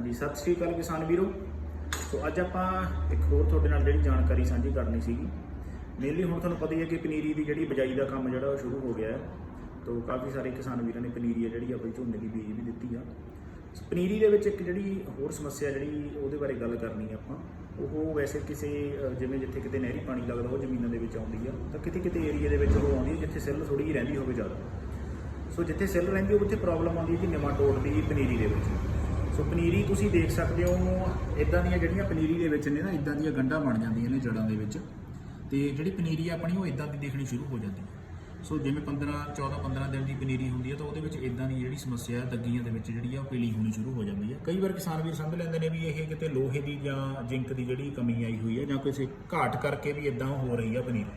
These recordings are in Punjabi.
ਹਾਂਜੀ, ਸਤਿ ਸ਼੍ਰੀ ਅਕਾਲ ਕਿਸਾਨ ਵੀਰੋ। ਸੋ ਅੱਜ ਆਪਾਂ ਇੱਕ ਹੋਰ ਤੁਹਾਡੇ ਨਾਲ ਜਿਹੜੀ ਜਾਣਕਾਰੀ ਸਾਂਝੀ ਕਰਨੀ ਸੀਗੀ। ਮੇਨਲੀ ਹੁਣ ਤੁਹਾਨੂੰ ਪਤਾ ਹੀ ਹੈ ਕਿ ਪਨੀਰੀ ਦੀ ਜਿਹੜੀ ਬਜਾਈ ਦਾ ਕੰਮ ਜਿਹੜਾ ਉਹ ਸ਼ੁਰੂ ਹੋ ਗਿਆ ਹੈ। ਤੋ ਕਾਫੀ ਸਾਰੇ ਕਿਸਾਨ ਵੀਰਾਂ ਨੇ ਪਨੀਰੀ ਹੈ ਜਿਹੜੀ ਆਪਣੀ ਝੋਨੇ ਦੀ ਬੀਜ ਵੀ ਦਿੱਤੀ ਆ। ਸੋ ਪਨੀਰੀ ਦੇ ਵਿੱਚ ਇੱਕ ਜਿਹੜੀ ਹੋਰ ਸਮੱਸਿਆ ਜਿਹੜੀ ਉਹਦੇ ਬਾਰੇ ਗੱਲ ਕਰਨੀ ਹੈ ਆਪਾਂ। ਉਹ ਵੈਸੇ ਕਿਸੇ ਜਿਵੇਂ ਜਿੱਥੇ ਕਿਤੇ ਨਹਿਰੀ ਪਾਣੀ ਲੱਗਦਾ, ਉਹ ਜ਼ਮੀਨਾਂ ਦੇ ਵਿੱਚ ਆਉਂਦੀ ਆ। ਤਾਂ ਕਿਤੇ ਕਿਤੇ ਏਰੀਆ ਦੇ ਵਿੱਚ ਉਹ ਆਉਂਦੀ ਹੈ ਜਿੱਥੇ ਸਿੱਲ ਥੋੜੀ ਜਿਹੀ ਰਹਿੰਦੀ ਹੋਵੇ ਜ਼ਿਆਦਾ। ਸੋ ਜਿੱਥੇ ਸਿੱਲ ਰਹਿੰਦੀ ਹੋਵੇ ਉੱਥੇ ਪ੍ਰੋਬਲਮ ਆਉਂਦੀ ਹੈ ਜੀ ਨਿਮਾਟੋਡ ਦੀ ਪਨੀਰੀ ਦੇ ਵਿੱਚ। ਸੋ ਪਨੀਰੀ ਤੁਸੀਂ ਦੇਖ ਸਕਦੇ ਹੋ ਇਦਾਂ ਦੀਆਂ ਜਿਹੜੀਆਂ ਪਨੀਰੀ ਦੇ ਵਿੱਚ ਨੇ ਨਾ ਇਦਾਂ ਦੀਆਂ ਗੰਢਾਂ ਬਣ ਜਾਂਦੀਆਂ ਨੇ ਜੜਾਂ ਦੇ ਵਿੱਚ। ਤੇ ਜਿਹੜੀ ਪਨੀਰੀ ਆ ਆਪਣੀ, ਉਹ ਇਦਾਂ ਦੀ ਦੇਖਣੀ ਸ਼ੁਰੂ ਹੋ ਜਾਂਦੀ ਹੈ। ਸੋ ਜਿਵੇਂ 15 14 15 ਦਿਨ ਦੀ ਪਨੀਰੀ ਹੁੰਦੀ ਹੈ, ਤਾਂ ਉਹਦੇ ਵਿੱਚ ਇਦਾਂ ਦੀ ਜਿਹੜੀ ਸਮੱਸਿਆ ਦੱਗੀਆਂ ਦੇ ਵਿੱਚ ਜਿਹੜੀ ਆ, ਉਹ ਪੀਲੀ ਹੋਣੀ ਸ਼ੁਰੂ ਹੋ ਜਾਂਦੀ ਹੈ। ਕਈ ਵਾਰ ਕਿਸਾਨ ਵੀਰ ਸਮਝ ਲੈਂਦੇ ਨੇ ਵੀ ਇਹ ਕਿਤੇ ਲੋਹੇ ਦੀ ਜਾਂ ਜ਼ਿੰਕ ਦੀ ਜਿਹੜੀ ਕਮੀ ਆਈ ਹੋਈ ਹੈ, ਜਾਂ ਕਿਸੇ ਘਾਟ ਕਰਕੇ ਵੀ ਇਦਾਂ ਹੋ ਰਹੀ ਹੈ ਪਨੀਰੀ।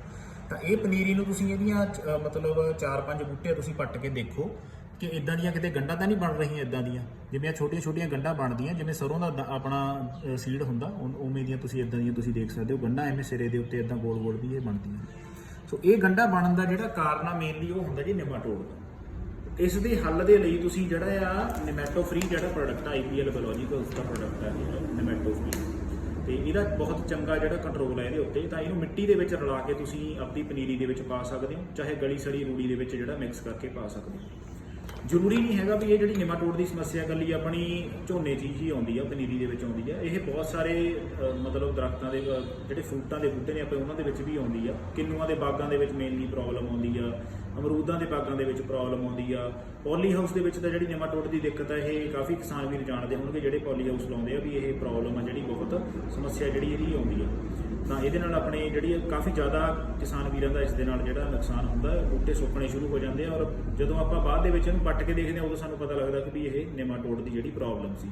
ਤਾਂ ਇਹ ਪਨੀਰੀ ਨੂੰ ਤੁਸੀਂ ਇਹਦੀਆਂ ਚ- ਮਤਲਬ 4-5 ਬੂਟੇ ਤੁਸੀਂ ਪੱਟ ਕੇ ਦੇਖੋ ਕਿ ਇਦਾਂ ਦੀਆਂ ਕਿਤੇ ਗੰਢਾਂ ਤਾਂ ਨਹੀਂ ਬਣ ਰਹੀਆਂ ਇਦਾਂ ਦੀਆਂ? ਜਿਵੇਂ ਆ ਛੋਟੀਆਂ ਛੋਟੀਆਂ ਗੰਢਾਂ ਬਣਦੀਆਂ, ਜਿਵੇਂ ਸਰੋਂ ਦਾ ਦ- ਆਪਣਾ ਸੀਡ ਹੁੰਦਾ, ਉਨ- ਉਵੇਂ ਦੀਆਂ ਤੁਸੀਂ ਇਦਾਂ ਦੀਆਂ ਤੁਸੀਂ ਦੇਖ ਸਕਦੇ ਹੋ। ਗੰਢਾਂ ਐਵੇਂ ਸਿਰੇ ਦੇ ਉੱਤੇ ਇਦਾਂ ਗੋਲ-ਗੋਲ ਵੀ ਇਹ ਬਣਦੀਆਂ ਸੋ ਇਹ ਗੰਢਾਂ ਬਣਨ ਦਾ ਜਿਹੜਾ ਕਾਰਨ ਆ ਮੇਨਲੀ ਉਹ ਹੁੰਦਾ ਜੀ ਨਿਮਾਟੋਡ ਦਾ। ਇਸ ਦੇ ਹੱਲ ਦੇ ਲਈ ਤੁਸੀਂ ਜਿਹੜਾ ਆ ਨਿਮੈਟੋ ਫ੍ਰੀ ਜਿਹੜਾ ਪ੍ਰੋਡਕਟ ਆ ਆਈਪੀਐਲ ਬਾਇਓਲੋਜੀਕਲਸ ਦਾ ਪ੍ਰੋਡਕਟ ਹੈ ਨਿਮੈਟੋ ਫ੍ਰੀ ਤੇ ਇਹਦਾ ਬਹੁਤ ਚੰਗਾ ਜਿਹੜਾ ਕੰਟਰੋਲ ਹੈ ਇਹਦੇ ਉੱਤੇ, ਤਾਂ ਇਹਨੂੰ ਮਿੱਟੀ ਦੇ ਵਿੱਚ ਰਲਾ ਕੇ ਤੁਸੀਂ ਆਪਣੀ ਪਨੀਰੀ ਦੇ ਵਿੱਚ ਪਾ ਸਕਦੇ ਹੋ, ਚਾਹੇ ਗਲੀ ਸੜੀ ਰੂੜੀ ਦੇ ਵਿੱਚ ਜਿਹੜਾ ਮਿਕਸ ਕਰਕੇ ਪਾ ਸਕਦੇ ਹੋ। ਜ਼ਰੂਰੀ ਨਹੀਂ ਹੈਗਾ ਵੀ ਇਹ ਜਿਹੜੀ ਨਿਮਾਟੋਡ ਦੀ ਸਮੱਸਿਆ ਇਕੱਲੀ ਆਪਣੀ ਝੋਨੇ 'ਚ ਹੀ ਆਉਂਦੀ ਆ ਪਨੀਰੀ ਦੇ ਵਿੱਚ ਆਉਂਦੀ ਆ। ਇਹ ਬਹੁਤ ਸਾਰੇ ਮਤਲਬ ਦਰਖਤਾਂ ਦੇ ਜਿਹੜੇ ਫਰੂਟਾਂ ਦੇ ਬੂਟੇ ਨੇ ਆਪਣੇ, ਉਹਨਾਂ ਦੇ ਵਿੱਚ ਵੀ ਆਉਂਦੀ ਆ। ਕਿੰਨੂਆਂ ਦੇ ਬਾਗਾਂ ਦੇ ਵਿੱਚ ਮੇਨਲੀ ਪ੍ਰੋਬਲਮ ਆਉਂਦੀ ਆ, ਅਮਰੂਦਾਂ ਦੇ ਬਾਗਾਂ ਦੇ ਵਿੱਚ ਪ੍ਰੋਬਲਮ ਆਉਂਦੀ ਆ। ਪੋਲੀ ਹਾਊਸ ਦੇ ਵਿੱਚ ਤਾਂ ਜਿਹੜੀ ਨਿਮਾਟੋਡ ਦੀ ਦਿੱਕਤ ਆ, ਇਹ ਕਾਫੀ ਕਿਸਾਨ ਵੀਰ ਜਾਣਦੇ ਹੋਣਗੇ ਜਿਹੜੇ ਪੋਲੀ ਹਾਊਸ ਲਾਉਂਦੇ ਆ ਵੀ ਇਹ ਪ੍ਰੋਬਲਮ ਆ, ਜਿਹੜੀ ਬਹੁਤ ਸਮੱਸਿਆ ਜਿਹੜੀ ਇਹਦੀ ਆਉਂਦੀ ਆ। ਤਾਂ ਇਹਦੇ ਨਾਲ ਆਪਣੇ ਜਿਹੜੀ ਕਾਫੀ ਜ਼ਿਆਦਾ ਕਿਸਾਨ ਵੀਰਾਂ ਦਾ ਇਸ ਦੇ ਨਾਲ ਜਿਹੜਾ ਨੁਕਸਾਨ ਹੁੰਦਾ, ਬੂਟੇ ਸੁੱਕਣੇ ਸ਼ੁਰੂ ਹੋ ਜਾਂਦੇ ਆ ਔਰ ਜਦੋਂ ਆਪਾਂ ਬਾਅਦ ਦੇ ਵਿੱਚ ਇਹਨੂੰ ਪੱਟ ਕੇ ਦੇਖਦੇ ਹਾਂ, ਉਦੋਂ ਸਾਨੂੰ ਪਤਾ ਲੱਗਦਾ ਕਿ ਵੀ ਇਹ ਨੇਮਾਟੋਡ ਦੀ ਜਿਹੜੀ ਪ੍ਰੋਬਲਮ ਸੀ।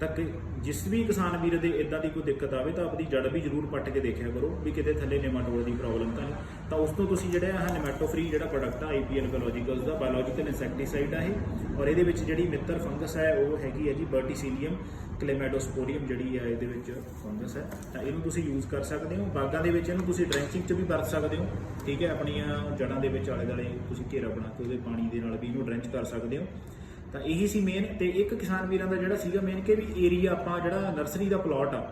ਤਾਂ ਕਿ ਜਿਸ ਵੀ ਕਿਸਾਨ ਵੀਰ ਦੇ ਇਦਾਂ ਦੀ ਕੋਈ ਦਿੱਕਤ ਆਵੇ ਤਾਂ ਆਪਣੀ ਜੜ ਵੀ ਜ਼ਰੂਰ ਪੱਟ ਕੇ ਦੇਖਿਆ ਕਰੋ ਵੀ ਕਿਤੇ ਥੱਲੇ ਨੇਮਾਟੋਡ ਦੀ ਪ੍ਰੋਬਲਮ ਤਾਂ ਨਹੀਂ। ਤਾਂ ਉਸ ਤੋਂ ਤੁਸੀਂ ਜਿਹੜਾ ਆਹ ਨੇਮਾਟੋ ਫ੍ਰੀ ਜਿਹੜਾ ਪ੍ਰੋਡਕਟ ਆ ਆਈਪੀਐਲ ਬਾਇਓਲੋਜੀਕਲਸ ਦਾ ਬਾਇਓਲੋਜੀਕਲ ਇਨਸੈਕਟੀਸਾਈਡ ਆ ਇਹ, ਔਰ ਇਹਦੇ ਵਿੱਚ ਜਿਹੜੀ ਮਿੱਤਰ ਫੰਗਸ ਹੈ, ਉਹ ਹੈਗੀ ਹੈ ਜੀ ਬਰਟੀਸੀਲੀਅਮ ਕਲੇਮੈਡੋਸਪੋਰੀਅਮ ਜਿਹੜੀ ਹੈ ਇਹਦੇ ਵਿੱਚ ਫੰਗਸ ਹੈ। ਤਾਂ ਇਹਨੂੰ ਤੁਸੀਂ ਯੂਜ਼ ਕਰ ਸਕਦੇ ਹੋ। ਬਾਗਾਂ ਦੇ ਵਿੱਚ ਇਹਨੂੰ ਤੁਸੀਂ ਡਰੈਂਚਿੰਗ 'ਚ ਵੀ ਵਰਤ ਸਕਦੇ ਹੋ। ਠੀਕ ਹੈ, ਆਪਣੀਆਂ ਜੜਾਂ ਦੇ ਵਿੱਚ ਆਲੇ ਦੁਆਲੇ ਤੁਸੀਂ ਘੇਰਾ ਬਣਾ ਕੇ ਉਹਦੇ ਪਾਣੀ ਦੇ ਨਾਲ ਵੀ ਇਹਨੂੰ ਡਰੈਂਚ ਕਰ ਸਕਦੇ ਹੋ। ਤਾਂ ਇਹੀ ਸੀ ਮੇਨ ਤੇ ਇੱਕ ਕਿਸਾਨ ਵੀਰਾਂ ਦਾ ਜਿਹੜਾ ਸੀਗਾ ਮੇਨ ਕਿ ਵੀ ਏਰੀਆ ਆਪਾਂ ਜਿਹੜਾ ਨਰਸਰੀ ਦਾ ਪਲਾਟ ਆ,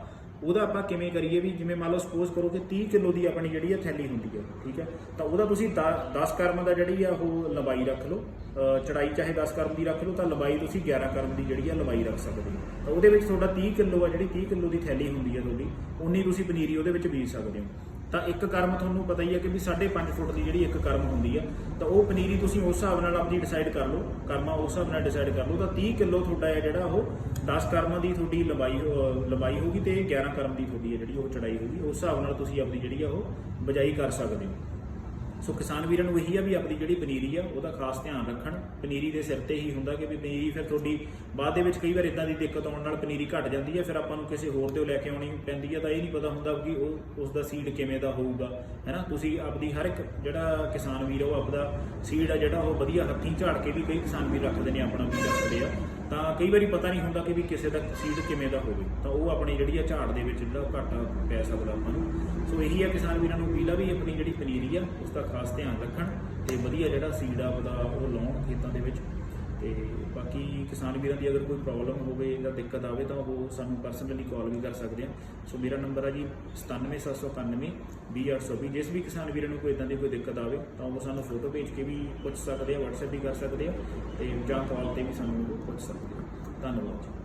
ਉਹਦਾ ਆਪਾਂ ਕਿਵੇਂ ਕਰੀਏ ਵੀ ਜਿਵੇਂ ਮੰਨ ਲਓ ਸਪੋਜ਼ ਕਰੋ ਕਿ 30 ਕਿਲੋ ਦੀ ਆਪਣੀ ਜਿਹੜੀ ਆ ਥੈਲੀ ਹੁੰਦੀ ਹੈ ਠੀਕ ਹੈ ਤਾਂ ਉਹਦਾ ਤੁਸੀਂ 10 ਕਰਮ ਦਾ ਜਿਹੜੀ ਆ ਉਹ ਲੰਬਾਈ ਰੱਖ ਲਓ ਚੜਾਈ ਚਾਹੇ 10 ਕਰਮ ਦੀ ਰੱਖ ਲਓ, ਤਾਂ ਲੰਬਾਈ ਤੁਸੀਂ 11 ਕਰਮ ਦੀ ਜਿਹੜੀ ਆ ਲੰਬਾਈ ਰੱਖ ਸਕਦੇ ਹੋ। ਤਾਂ ਉਹਦੇ ਵਿੱਚ ਤੁਹਾਡਾ 30 ਕਿਲੋ ਆ ਜਿਹੜੀ 30 ਕਿਲੋ ਦੀ ਥੈਲੀ ਹੁੰਦੀ ਹੈ ਤੁਹਾਡੀ, ਉਨੀ ਤੁਸੀਂ ਪਨੀਰੀ ਉਹਦੇ ਵਿੱਚ ਬੀਜ ਸਕਦੇ ਹੋ। ਤਾਂ ਇੱਕ ਕਰਮ ਤੁਹਾਨੂੰ ਪਤਾ ਹੀ ਹੈ ਕਿ ਵੀ 5.5 ਫੁੱਟ ਦੀ ਜਿਹੜੀ ਇੱਕ ਕਰਮ ਹੁੰਦੀ ਆ, ਤਾਂ ਉਹ ਪਨੀਰੀ ਤੁਸੀਂ ਉਸ ਹਿਸਾਬ ਨਾਲ ਆਪਣੀ ਡਿਸਾਈਡ ਕਰ ਲਓ, ਕਰਮਾ ਉਸ ਹਿਸਾਬ ਨਾਲ ਡਿਸਾਈਡ ਕਰ ਲਓ, ਤਾਂ 30 ਕਿਲੋ ਤੁਹਾਡਾ ਹੈ ਜਿਹੜਾ ਉਹ 10 ਕਰਮਾਂ ਦੀ ਤੁਹਾਡੀ ਲੰਬਾਈ ਅਹ ਲੰਬਾਈ ਹੋਗੀ ਤੇ 11 ਕਰਮ ਦੀ ਤੁਹਾਡੀ ਹੈ ਜਿਹੜੀ ਉਹ ਚੜਾਈ ਹੋਗੀ ਉਸ ਹਿਸਾਬ ਨਾਲ ਤੁਸੀਂ ਆਪਣੀ ਜਿਹੜੀ ਆ ਉਹ ਬਜਾਈ ਕਰ ਸਕਦੇ ਹੋ। ਸੋ ਕਿਸਾਨ ਵੀਰਾਂ ਨੂੰ ਇਹੀ ਆ ਵੀ ਆਪਣੀ ਜਿਹੜੀ ਪਨੀਰੀ ਆ, ਉਹਦਾ ਖਾਸ ਧਿਆਨ ਰੱਖਣ। ਪਨੀਰੀ ਦੇ ਸਿਰ ਤੇ ਹੀ ਹੁੰਦਾ ਕਿ ਵੀ ਪਨੀਰੀ ਫਿਰ ਤੁਹਾਡੀ ਬਾਅਦ ਦੇ ਵਿੱਚ ਕਈ ਵਾਰ ਇਦਾਂ ਦੀ ਦਿੱਕਤ ਆਉਣ ਨਾਲ ਪਨੀਰੀ ਘਟ ਜਾਂਦੀ ਹੈ ਫਿਰ ਆਪਾਂ ਨੂੰ ਕਿਸੇ ਹੋਰ ਤੋਂ ਲੈ ਕੇ ਆਉਣੀ ਪੈਂਦੀ ਹੈ ਤਾਂ ਇਹ ਨਹੀਂ ਪਤਾ ਹੁੰਦਾ ਕਿ ਉਹ, ਉਸ ਦਾ ਸੀਡ ਕਿਵੇਂ ਦਾ ਹੋਊਗਾ, ਹੈਨਾ? ਤੁਸੀਂ ਆਪਦੀ ਹਰ ਇੱਕ ਜਿਹੜਾ ਕਿਸਾਨ ਵੀਰ ਉਹ ਆਪਦਾ ਸੀਡ ਆ ਜਿਹੜਾ ਉਹ ਵਧੀਆ ਹੱਥੀਂ ਝਾੜ ਕੇ ਵੀ ਕਈ ਕਿਸਾਨ ਵੀਰ ਰੱਖਦੇ ਨੇ, ਆਪਣਾ ਬੀਜ ਰੱਖਦੇ ਆ। ਤਾਂ ਕਈ ਵਾਰੀ ਪਤਾ ਨਹੀਂ ਹੁੰਦਾ ਕਿ ਵੀ ਕਿਸੇ ਦਾ ਸੀਡ ਕਿਵੇਂ ਦਾ ਹੋਵੇ। ਤਾਂ ਉਹ ਆਪਣੀ ਜਿਹੜੀ ਆ ਝਾੜ ਦੇ ਵਿੱਚ ਜਿਹੜਾ ਘਾਟਾ ਪੈ ਸਕਦਾ ਆਪਾਂ ਨੂੰ। ਸੋ ਇਹੀ ਆ ਕਿਸਾਨ ਵੀਰਾਂ ਨੂੰ ਅਪੀਲ ਆ ਵੀ ਆਪਣੀ ਜਿਹੜੀ ਪਨੀਰੀ ਆ, ਉਸ ਦਾ ਖਾਸ ਧਿਆਨ ਰੱਖਣ ਤੇ ਵਧੀਆ ਜਿਹੜਾ ਸੀਡ ਆ, ਉਹਦਾ ਉਹ ਲਾਉਣ ਖੇਤਾਂ ਦੇ ਵਿੱਚ। ਤੇ ਬਾਕੀ ਕਿਸਾਨ ਵੀਰਾਂ ਦੀ ਅਗਰ ਕੋਈ ਪ੍ਰੋਬਲਮ ਹੋਵੇ ਜਾਂ ਦਿੱਕਤ ਆਵੇ ਤਾਂ ਉਹ ਸਾਨੂੰ ਪਰਸਨਲੀ ਕਾਲ ਵੀ ਕਰ ਸਕਦੇ ਆ। ਸੋ ਮੇਰਾ ਨੰਬਰ ਆ ਜੀ 97791 20820 ਜਿਸ ਵੀ ਕਿਸਾਨ ਵੀਰਾਂ ਨੂੰ ਕੋਈ ਇਦਾਂ ਦੀ ਕੋਈ ਦਿੱਕਤ ਆਵੇ ਤਾਂ ਉਹ ਸਾਨੂੰ ਫੋਟੋ ਭੇਜ ਕੇ ਵੀ ਪੁੱਛ ਸਕਦੇ ਆ, WhatsApp ਵੀ ਕਰ ਸਕਦੇ ਆ ਤੇ ਜਾਂ ਕਾਲ ਤੇ ਵੀ ਸਾਨੂੰ ਪੁੱਛ ਸਕਦੇ ਆ। ਧੰਨਵਾਦ ਜੀ।